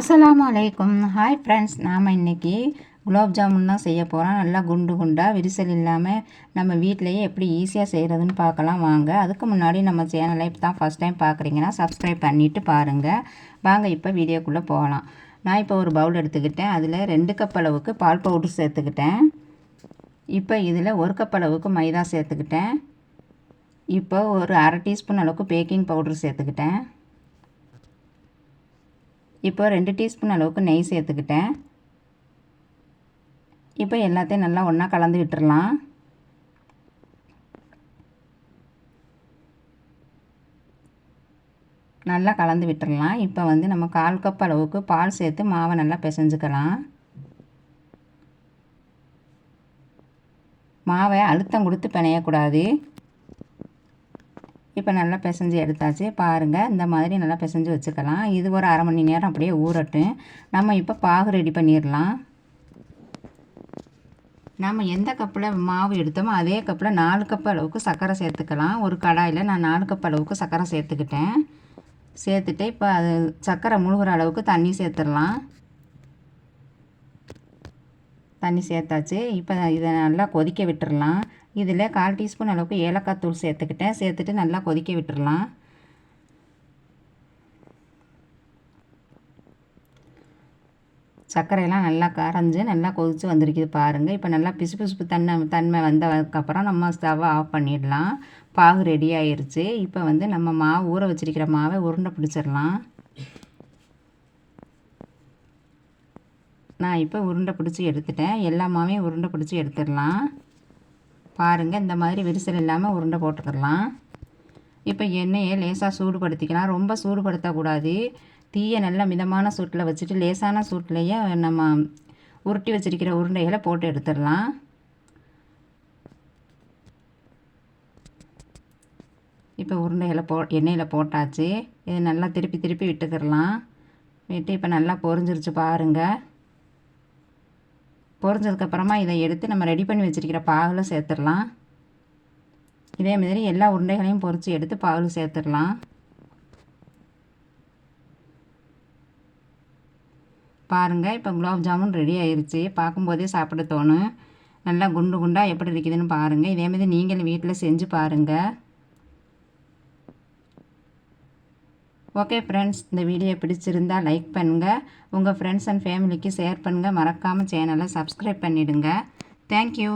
அஸ்லாம் அலைக்கும். Hi friends நாம் இன்றைக்கி குலோப் ஜாமுன் தான் செய்ய போகிறோம் நல்லா குண்டு குண்டாக விரிசல் இல்லாமல் நம்ம வீட்டிலையே எப்படி ஈஸியாக செய்கிறதுன்னு பார்க்கலாம். வாங்க அதுக்கு முன்னாடி நம்ம சேனலை இப்போ தான் ஃபஸ்ட் டைம் பார்க்குறீங்கன்னா சப்ஸ்கிரைப் பண்ணிவிட்டு பாருங்கள் வாங்க இப்போ வீடியோக்குள்ளே போகலாம். நான் இப்போ ஒரு பவுல் எடுத்துக்கிட்டேன். அதில் ரெண்டு கப் அளவுக்கு பால் பவுடர் சேர்த்துக்கிட்டேன். இப்போ இதில் ஒரு கப் அளவுக்கு மைதா சேர்த்துக்கிட்டேன். இப்போ ஒரு அரை டீஸ்பூன் அளவுக்கு பேக்கிங் பவுடர் சேர்த்துக்கிட்டேன். இப்போ ரெண்டு டீஸ்பூன் அளவுக்கு நெய் சேர்த்துக்கிட்டேன். இப்போ எல்லாத்தையும் நல்லா ஒன்றா கலந்து விட்டுடலாம் நல்லா கலந்து விட்டுடலாம் இப்போ வந்து நம்ம கால் கப் அளவுக்கு பால் சேர்த்து மாவை நல்லா பிசைஞ்சுக்கலாம். மாவை அழுத்தம் கொடுத்து பிணையக்கூடாது. இப்போ நல்லா பிசைஞ்சு எடுத்தாச்சு. பாருங்கள் இந்த மாதிரி நல்லா பிசைஞ்சு வச்சுக்கலாம். இது ஒரு அரை மணி நேரம் அப்படியே ஊறட்டும். நம்ம இப்போ பாகு ரெடி பண்ணிடலாம் நம்ம எந்த கப்பில் மாவு எடுத்தோமோ அதே கப்பில் நாலு கப் அளவுக்கு சர்க்கரை சேர்த்துக்கலாம். ஒரு கடாயில் நான் நாலு கப் அளவுக்கு சர்க்கரை சேர்த்துக்கிட்டேன். சேர்த்துட்டு இப்போ அது சர்க்கரை முழுகிற அளவுக்கு தண்ணி சேர்த்துடலாம் தண்ணி சேர்த்தாச்சு. இப்போ இதை நல்லா கொதிக்க விட்டுடலாம் இதில் கால் டீஸ்பூன் அளவுக்கு ஏலக்காய் தூள் சேர்த்துக்கிட்டேன். சேர்த்துட்டு நல்லா கொதிக்க விட்டுடலாம் சர்க்கரையெல்லாம் நல்லா கரைஞ்சி நல்லா கொதித்து வந்திருக்குது பாருங்கள் இப்போ நல்லா பிசு பிசுப்பு தன்மை தன்மை வந்ததுக்கப்புறம் நம்ம ஸ்டவ்வை ஆஃப் பண்ணிடலாம். பாகு ரெடி ஆயிடுச்சு இப்போ வந்து நம்ம மாவு ஊற வச்சிருக்கிற மாவை உருண்டை பிடிச்சிடலாம். நான் இப்போ உருண்டை பிடிச்சி எடுத்துட்டேன். எல்லா மாவையும் உருண்டை பிடிச்சி எடுத்துடலாம். பாருங்கள் இந்த மாதிரி விரிசல் இல்லாமல் உருண்டை போட்டுக்கலாம் இப்போ எண்ணெயை லேசாக சூடுபடுத்திக்கலாம். ரொம்ப சூடுபடுத்தக்கூடாது. தீயை நல்ல மிதமான சூட்டில் வச்சுட்டு லேசான சூட்லேயே நம்ம உருட்டி வச்சிருக்கிற உருண்டைகளை போட்டு எடுத்துடலாம். இப்போ உருண்டைகளை போ எண்ணெயில் போட்டாச்சு. இது நல்லா திருப்பி திருப்பி விட்டுக்கிடலாம். விட்டு இப்போ நல்லா பொரிஞ்சிருச்சு பாருங்கள் பொரிஞ்சதுக்கப்புறமா இதை எடுத்து நம்ம ரெடி பண்ணி வச்சுருக்கிற பாகில் சேர்த்துடலாம். இதே மாதிரி எல்லா உருண்டைகளையும் பொறிச்சு எடுத்து பாகில் சேர்த்துடலாம். பாருங்கள் இப்போ குலாப் ஜாமுன் ரெடி ஆயிடுச்சு பார்க்கும்போதே சாப்பிட தோணும். நல்லா குண்டு குண்டாக எப்படி இருக்குதுன்னு பாருங்கள் இதேமாதிரி நீங்களும் வீட்டில் செஞ்சு பாருங்கள் ஓகே ஃப்ரெண்ட்ஸ் இந்த வீடியோ பிடிச்சிருந்தால் லைக் பண்ணுங்கள் உங்கள் ஃப்ரெண்ட்ஸ் அண்ட் ஃபேமிலிக்கு ஷேர் பண்ணுங்கள் மறக்காமல் சேனலை சப்ஸ்கிரைப் பண்ணிவிடுங்க தேங்க்யூ